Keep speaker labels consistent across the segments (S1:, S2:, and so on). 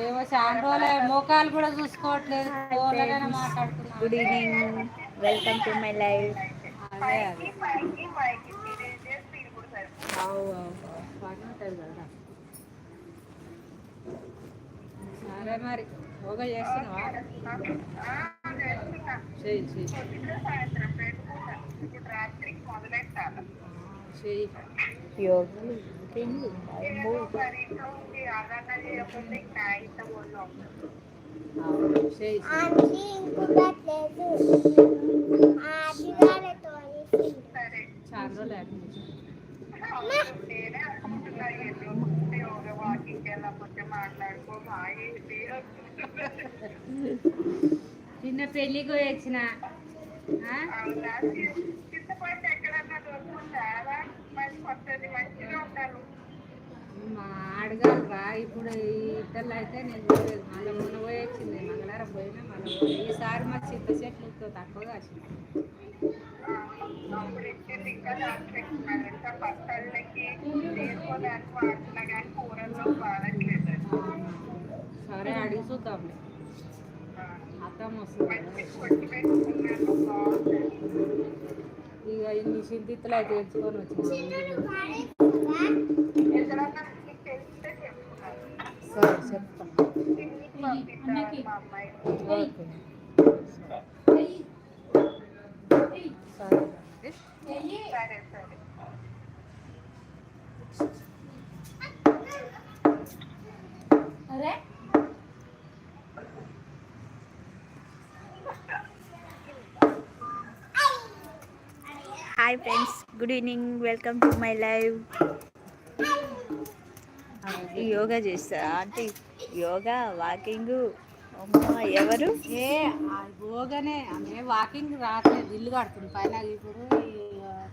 S1: ఏమో చాలా రోజులే మోకాలు కూడా చూసుకోవట్లేదు. ఫోన్లోనే మాట్లాడుతున్నాం
S2: good evening welcome to my live
S1: అదే అదే. సరే మరి. యోగా చేస్తున్నావా? చెయ్యి చెయ్యి. చెయ్యి.
S2: యోగా. ఇంకేంటి అమ్మో.
S1: అవును, చెయ్యి చెయ్యి.
S3: ఆంటీ ఇంకొకట్లేదు ఆదివారతో
S1: చాలా రోజులు అడ్మిషన్ చిన్న పెళ్ళికి పోయి వచ్చిన ఆ? మా అడగాలి రా ఇప్పుడు ఇద్దరు అయితే నేను చూడలేదు మళ్ళీ మొన్న పోయి వచ్చింది మంగళవారం పోయినా మళ్ళీ. ఈసారి మా చింత చెట్లు తక్కువగా వచ్చింది సరే అడిగి చూద్దాంలే అర్థం వస్తుంది. ఇక ఇన్ని చింతిత్తులు అయితే తెచ్చుకొని వచ్చింది సరే చెప్తాను ఓకే. సరే.
S2: Hi friends good evening welcome to my live yoga చేస్తారా అంటే యోగా వాకింగ్ ఎవరు?
S1: ఏ పోగానే ఆమె వాకింగ్ రావట్లేదు. ఇల్లు కడుతుంది. పైన ఇప్పుడు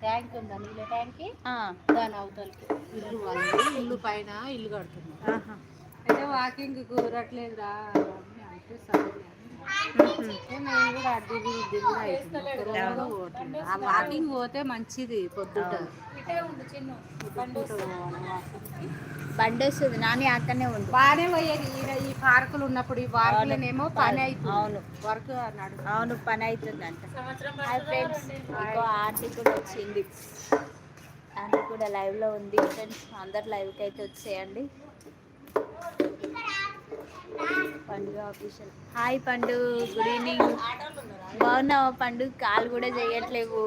S1: ట్యాంక్ ఉందా? నీళ్ళ ట్యాంక్ దాని అవతలకి. ఇల్లు వాళ్ళది ఇల్లు పైన ఇల్లు కడుతుంది.
S2: ఆహా.
S1: అయితే వాకింగ్ కుదరట్లేదు రా అని అంటే సరే. అవుతుంది. వాకింగ్ పోతే మంచిది పొద్దుట.
S2: బండి వస్తుంది నాని అక్కడనే ఉంది
S1: బాగానే పోయేది. ఈడ ఈ పార్కులు ఉన్నప్పుడు ఈ పార్కులనేమో పని అవుతుంది
S2: అవును.
S1: వర్క్ నడు
S2: అవును పని అవుతుందంట హాయ్ ఫ్రెండ్స్. ఇంకో ఆంటీ కూడా వచ్చింది. ఆంటీ కూడా live లో ఉంది. ఫ్రెండ్స్ అందరు లైవ్కి అయితే వచ్చేయండి. పండుగ official. Hi Pandu good evening. బాగున్నావా పండు? కాల్ కూడా చేయట్లేవు.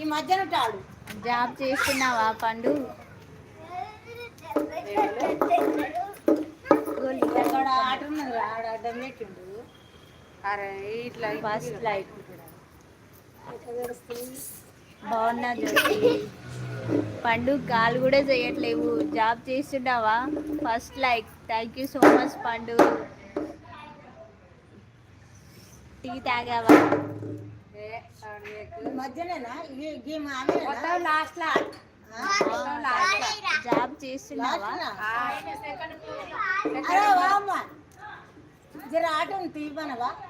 S1: ఈ మధ్యన
S2: జాబ్ చేస్తున్నావా పండు?
S1: ఇట్లా
S2: ఫస్ట్ లైక్ బాగున్నా జ్యోతి పండు కాల్ కూడా చేయట్లేవు. జాబ్ చేస్తున్నావా? First like. Thank you so much Pandu. Tea తాగావా. Job చేస్తున్నావా?
S4: జర ఆట
S1: ఆ,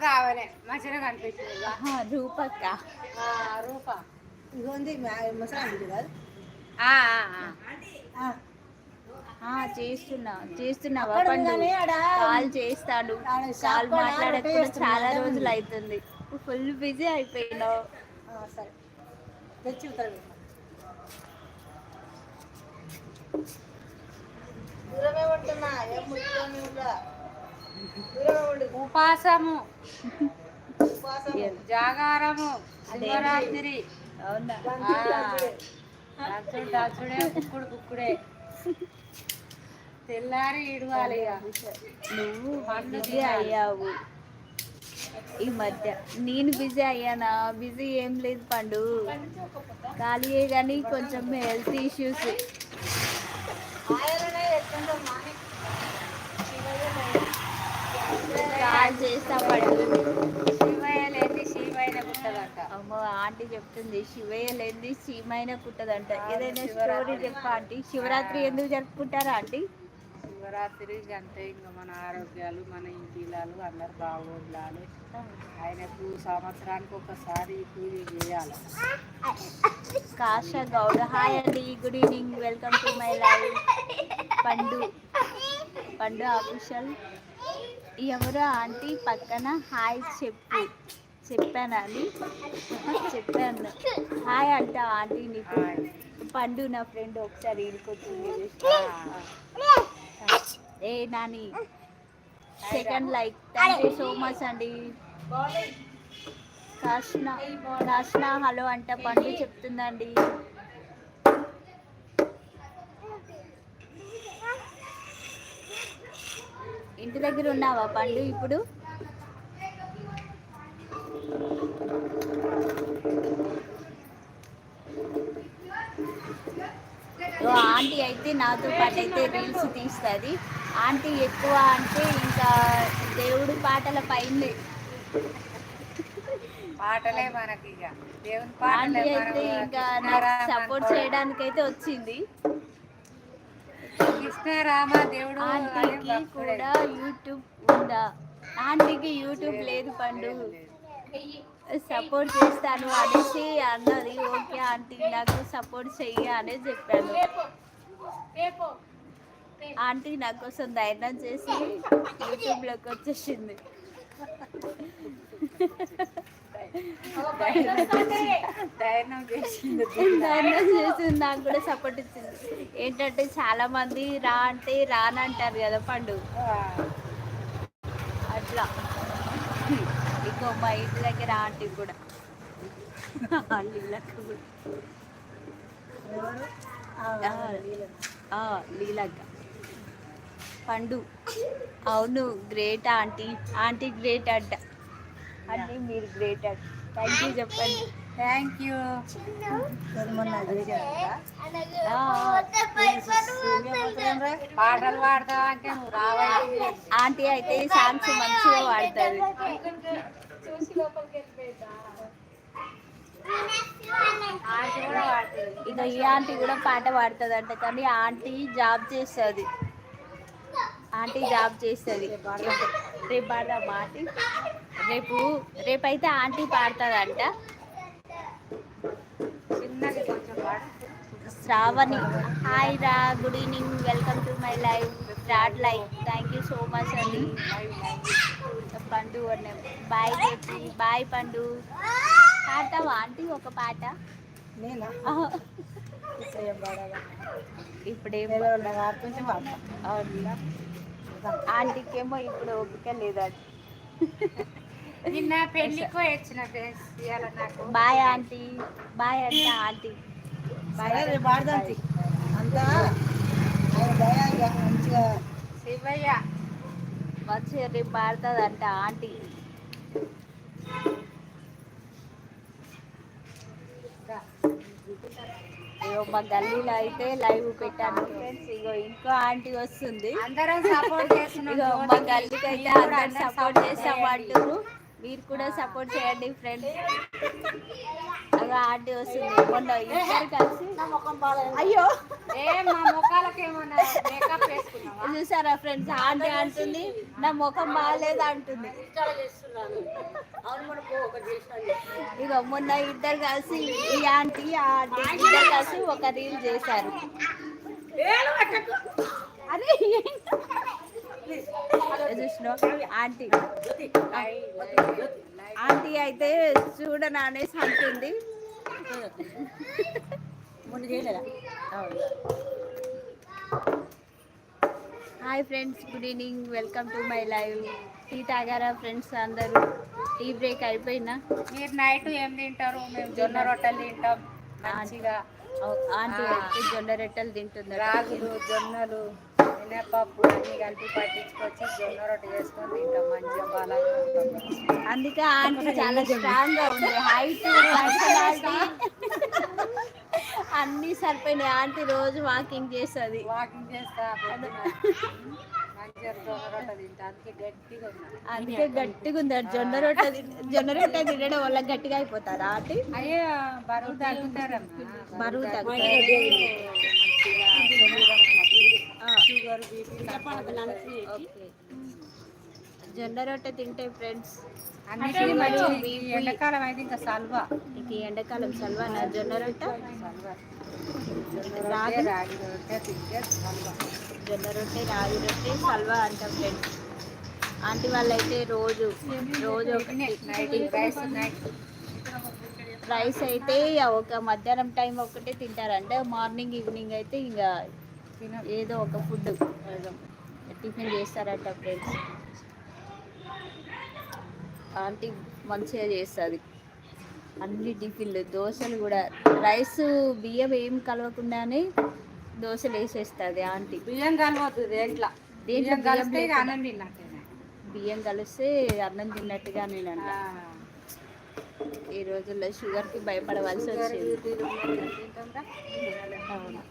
S1: కావాలే మంచిగా
S2: ఆహా, రూపక్క.
S1: ఆ, రూప.
S4: ఇది ఉంది ముసలాం కాదు.
S2: చేస్తున్నా. చేస్తున్నావా? కాల్ చేస్తాడు. కాల్ మాట్లాడకుండా చాలా. రోజులు అవుతుంది ఫుల్ బిజీ అయిపోయినావు.
S4: సరే. తెచ్చి దూరమే ఉంటున్నా ఏం ముట్టుకొని
S1: ఉపాసము. జాగారము. శివరాత్రి. దాచుడు దాచుడే కుక్కుడు కుక్కుడే తెల్లారి ఇడవాలి
S2: నువ్వు బిజీ అయ్యావు. ఈ మధ్య నేను బిజీ అయ్యానా? బిజీ ఏం లేదు పండు. ఖాళీయే కానీ కొంచెం హెల్త్ ఇష్యూస్
S4: ఆయననే ఎట్లుందో మాని
S2: కాల్ చేస్తా పండు
S1: శివయ్య లేని శివయ్య పుట్టదంట
S2: అమ్మో ఆంటీ చెప్తుంది శివయ్య లేని సీమైన కుట్టదంట ఏదైనా స్టోరీ చెప్పా ఆంటీ. శివరాత్రి ఎందుకు జరుపుకుంటారా ఆంటీ?
S1: శివరాత్రి అంతే ఇంకా మన ఆరోగ్యాలు మన ఇంటి ఇల్లాలు అందరు బాగోడాలి ఆయనకు సంవత్సరానికి ఒకసారి పూజ చేయాలి.
S2: కాశ గౌడ. హాయ్ అండి good evening welcome to my live Pandu. Pandu official. ఎవరు ఆంటీ పక్కన హాయ్ చెప్పు చెప్పాను అని చెప్పాను. హాయ్ అంట ఆంటీ నీకు. పండు నా ఫ్రెండ్ ఒకసారి ఇరుకొచ్చింది ఏ Nani second like. Thank you so much అండి. కాష్ణ కాష్ణ హలో అంట పండు చెప్తుందండి. ఇంటి దగ్గర ఉన్నావా పండు ఇప్పుడు? ఆంటీ అయితే నాతో పాటు అయితే రీల్స్ తీస్తుంది. ఆంటీ ఎక్కువ అంటే ఇంకా దేవుడి పాటల పైన.
S1: పాటలే మనకి ఇక దేవుని పాటలే
S2: ఇంకా నాకు సపోర్ట్ చేయడానికి అయితే వచ్చింది.
S1: కృష్ణరామ దేవుడు
S2: ఆంటీకి
S1: అనే
S2: కూడా యూట్యూబ్ ఉందా? ఆంటీకి యూట్యూబ్ లేదు పండు. సపోర్ట్ చేస్తాను అనేసి అన్నది. ఓకే ఆంటీ నాకు సపోర్ట్ చెయ్యి అనేది చెప్పాను. ఆంటీ నా కోసం ధైర్యం చేసి యూట్యూబ్లోకి వచ్చేసింది.
S1: ధైర్యం చేసింది
S2: నాకు కూడా సపోర్ట్ ఇచ్చింది. ఏంటంటే చాలా మంది రా అంటే రానంటారు కదా పండు. అట్లా. ఇంకో మా ఇంటి దగ్గర ఆంటీ కూడా. లీలక్క లీలక్క. పండు. అవును గ్రేట్ ఆంటీ. ఆంటీ గ్రేట్ అంట. అంటే మీరు గ్రేట్ థ్యాంక్ యూ చెప్పండి.
S1: థ్యాంక్ యూ పాటలు పాడతావా అంటే నువ్వు రావాలి.
S2: ఆంటీ అయితే సాంగ్స్ మంచిగా పాడుతుంది ఇక ఈ ఆంటీ కూడా పాట పాడుతుంది అంట కానీ ఆంటీ జాబ్ చేస్తుంది. ఆంటీ జాబ్ చేస్తుంది. రేపు పాడదామా ఆంటీ? రేపు రేపైతే ఆంటీ పాడుతుందంట.
S1: చిన్నది కొంచెం పాడు.
S2: శ్రావణి. హాయ్ రా good evening. Welcome to my live start live. Thank you so much అండి. పండు అన్నాం బాయ్ చెప్పి బాయ్ పండు. పాడతావా ఆంటీ ఒక పాట?
S4: నేనా?
S2: ఆహా.
S4: ఇప్పుడు ఏం పాడాలా?
S2: ఇప్పుడేం
S4: పిల్లలు ఆడుతుంటే పాడతా.
S2: అవునా? ఆంటీకేమో ఇప్పుడు ఓపిక లేదండి.
S1: నిన్న పెళ్ళికో ఇచ్చిన ఫ్రెండ్స్ ఇవాళ నాకు.
S2: Bye aunty. బాయ్ అంట ఆంటీ.
S4: సరే రేపు. అంతా ఆయన దయాగా మంచిగా.
S1: శివయ్య.
S2: మంచిగా రేపు పాడుతుందంట ఆంటీ. ఇగో మా గల్లీలో అయితే లైవ్ పెట్టాను ఫ్రెండ్స్ ఇగో ఇంకో ఆంటీ వస్తుంది.
S1: అందరం సపోర్ట్ చేస్తున్నాం.
S2: ఇగో మా గల్లీకి అయితే అందరు సపోర్ట్ చేస్తామంటారు మీరు కూడా సపోర్ట్ చేయండి ఫ్రెండ్స్ అలా ఆంటీ వస్తుంది. మొన్న ఇద్దరు కలిసి అయ్యో.
S1: ఏ మా ముఖాలకు ఏమన్నా మేకప్ వేసుకున్నావా
S2: చూసారా ఫ్రెండ్స్ ఆంటీ అంటుంది నా ముఖం బాగాలేదు? అంటుంది. ఇక మొన్న ఇద్దరు కలిసి ఈ ఆంటీ ఆ ఆంటీ ఇద్దరు కలిసి ఒక రీల్ చేశారు. అరే ఆంటీ ఆంటీ అయితే చూడను అనేసి అంటుంది
S4: ముందు చేయలేదా?
S2: Hi friends good evening welcome to my live tea తాగారా ఫ్రెండ్స్ అందరూ? టీ బ్రేక్ అయిపోయినా
S1: మీరు నైట్ ఏం తింటారు? మేము జొన్న రొట్టెలు తింటాం. మంచిగా
S2: ఆంటీ జొన్న రొట్టెలు తింటుంది
S1: రాగులు జొన్నలు. మినపప్పు అన్ని కలిపి పట్టించుకొచ్చి జొన్న రొట్టె చేసుకొని తింటాం. మంచిగా బలంగా ఉంటాం
S2: అందుకే ఆంటీ చాలా స్ట్రాంగ్గా ఉంది. హైట్ అన్ని సరిపోయినాయి. ఆంటీ రోజు వాకింగ్ చేస్తుంది.
S1: వాకింగ్ చేస్తా అందుకే గట్టిగా
S2: ఉంది. జొన్న రొట్టె జొన్న రొట్టె తినడం వల్ల గట్టిగా అయిపోతారా ఆంటీ?
S1: అయ్యో బరువు తగ్గుతారమ్మా.
S2: బరువు తగ్గుతారు.
S1: షుగర్ బీపీ
S2: జొన్న రొట్టె తింటే ఫ్రెండ్స్
S1: ఎండాకాలం అయితే ఇంకా సల్వా.
S2: ఇక ఎండాకాలం సల్వానా జొన్న రొట్టె?
S1: సల్వా.
S2: రాగి?
S1: రాగి రొట్టె తింటే సల్వా.
S2: జొన్న రొట్టె రాగి రొట్టె సల్వా అంటాం ఫ్రెండ్స్ ఆంటీ వాళ్ళైతే రోజు రోజు ఒకటి
S1: రైస్
S2: అయితే ఒక మధ్యాహ్నం టైం ఒకటే తింటారంటే. మార్నింగ్ ఈవినింగ్ అయితే ఇంకా ఏదో ఒక ఫుడ్ టిఫిన్ చేస్తారంట ఫ్రెండ్స్. ఆంటీ మంచిగా చేస్తుంది. అన్ని టిఫిన్లు దోశలు కూడా. రైస్ బియ్యం ఏం కలవకుండానే దోశలు వేసేస్తుంది ఆంటీ.
S1: బియ్యం కలవద్దు దేంట్లో? బియ్యం కలిస్తే అన్నం తిన్నట్టేనా.
S2: బియ్యం కలిస్తే అన్నం తిన్నట్టుగా నేనంట ఈ రోజుల్లో షుగర్కి భయపడవలసి వచ్చింది. అవును.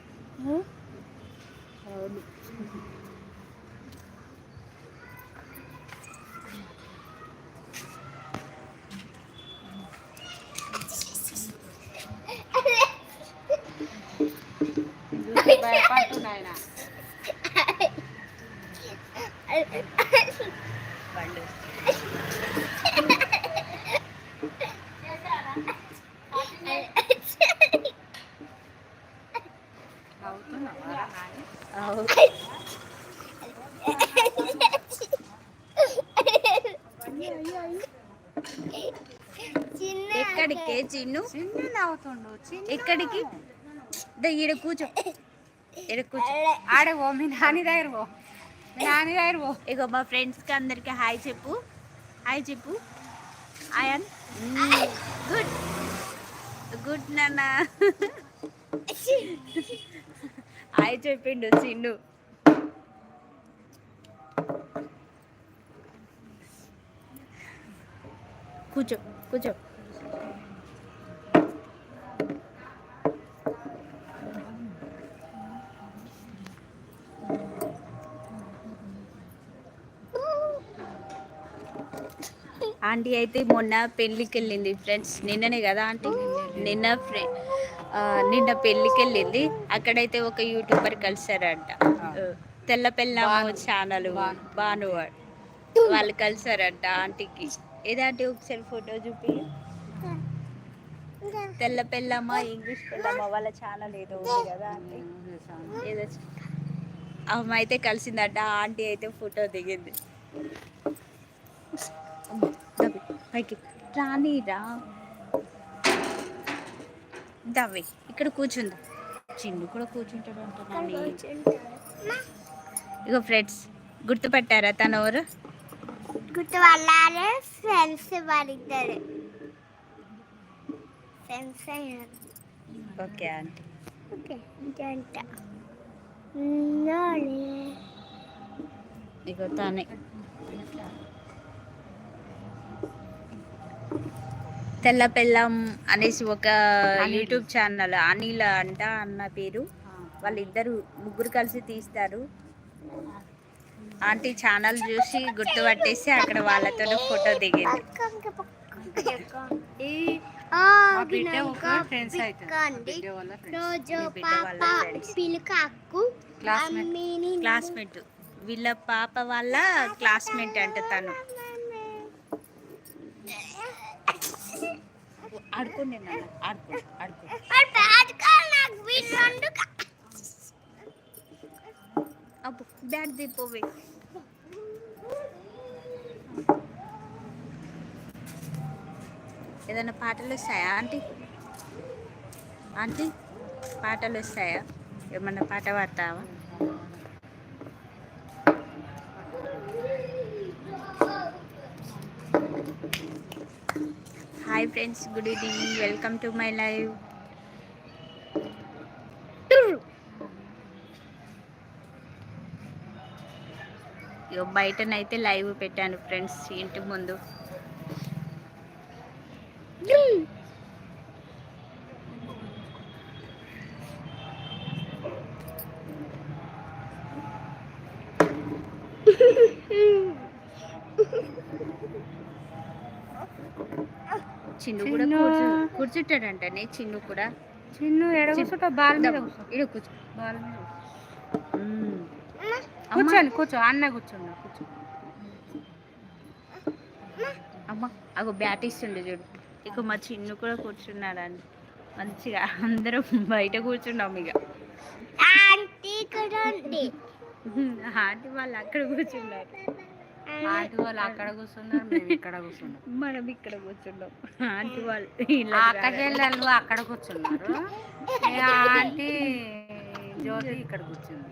S2: అవును
S1: భయపడుతున్నాయన
S2: పండు
S1: అవుతున్నావా నాని?
S2: అవును
S3: చిన్న
S2: ఎక్కడికే చిన్ను
S1: చిన్న నవ్వుతుండు చిన్న
S2: ఎక్కడికి? ఈడ కూర్చో. ఈడ కూర్చో.
S1: ఆడే పో మీ నాని దగ్గర పో. మీ నాని దగ్గర పో.
S2: ఇగో మా ఫ్రెండ్స్కి అందరికి హాయ్ చెప్పు. హాయ్ చెప్పు. ఆయన్ గుడ్. గుడ్ నాన్న. హాయ్ చెప్పిండు చిన్ను. కూర్చో కూర్చో. ఆంటీ అయితే మొన్న పెళ్ళికి వెళ్ళింది ఫ్రెండ్స్. నిన్ననే కదా ఆంటీ? నిన్న ఫ్రె ఆ, నిన్న పెళ్ళికి వెళ్ళింది అక్కడైతే ఒక యూట్యూబర్ కలిసారంట. తెల్ల పెళ్ళాము ఛానల్. భానువాడు. వాళ్ళు కలిసారంట ఆంటీకి. ఏదంటే ఒకసారి ఫోటో చూపి? తెల్ల పెళ్ళమ్మ ఇంగ్లీష్ పెళ్ళమ్మ వాళ్ళ ఛానల్ ఏదో ఉంది కదా ఆంటీ. ఏదో ఆమె అయితే కలిసిందట. ఆంటీ అయితే ఫోటో దిగింది. అమ్మ, పైకి. రాని రా దవ్వి ఇక్కడ కూర్చుందా? చిన్ను కూడా కూర్చుంటాడు అంటున్నాను ఇగో ఫ్రెండ్స్ గుర్తుపట్టారా తను ఎవరు
S3: గుర్తు వాళ్ళే ఫ్రెండ్స్ పడిద్దారు ఫ్రెండ్స్
S2: ఓకే ఆంటీ.
S3: ఓకే ఇంకంట
S2: ఇగో తానే. తెల్ల పెళ్ళం అనేసి ఒక యూట్యూబ్ ఛానల్ అనిల్ అంట అన్న పేరు. వాళ్ళిద్దరు ముగ్గురు కలిసి తీస్తారు. ఆంటీ ఛానల్ చూసి గుర్తుపట్టేసి అక్కడ వాళ్ళతో ఫోటో దిగింది. క్లాస్మేట్ వీళ్ళ పాప వాళ్ళ క్లాస్మేట్ అంట తను. ఆడుకోండి నాన్న ఆడుకో ఆడుకో
S3: నాకు వీళ్ళు
S2: ఏదైనా పాటలు వస్తాయా ఆంటీ? ఆంటీ పాటలు వస్తాయా? ఏమన్నా పాట పాడతావా? Hi friends good evening. Welcome to my live. ఇగో బయటనైతే లైవ్ పెట్టాను ఫ్రెండ్స్ ఇంటి ముందు. చిన్ను కూడా కూర్చు కూర్చుంటాడంటనే చిన్ను కూడా.
S1: చిన్ను ఎడ కూర్చుంటా బాల్ మీద కూర్చో.
S2: ఇడు కూర్చో.
S1: బాల్ మీద. కూర్చోండి కూర్చో అన్న కూర్చున్నా కూర్చో.
S2: అమ్మ అగో బ్యాట్ ఇస్తుండే చూడు. ఇక మా చిన్ను కూడా కూర్చున్నాడండి మంచిగా అందరం బయట కూర్చున్నాం ఇక
S3: ఆంటీ
S2: వాళ్ళు అక్కడ కూర్చున్నారు.
S1: ఆంటీ వాళ్ళు అక్కడ కూర్చున్నారు మేము ఇక్కడ కూర్చున్నాం.
S2: మనం ఇక్కడ కూర్చున్నాం. ఆంటీ వాళ్ళు
S1: అక్క చెల్లెళ్ళు అక్కడ కూర్చున్నారు. ఆంటీ జ్యోతి ఇక్కడ కూర్చుంది.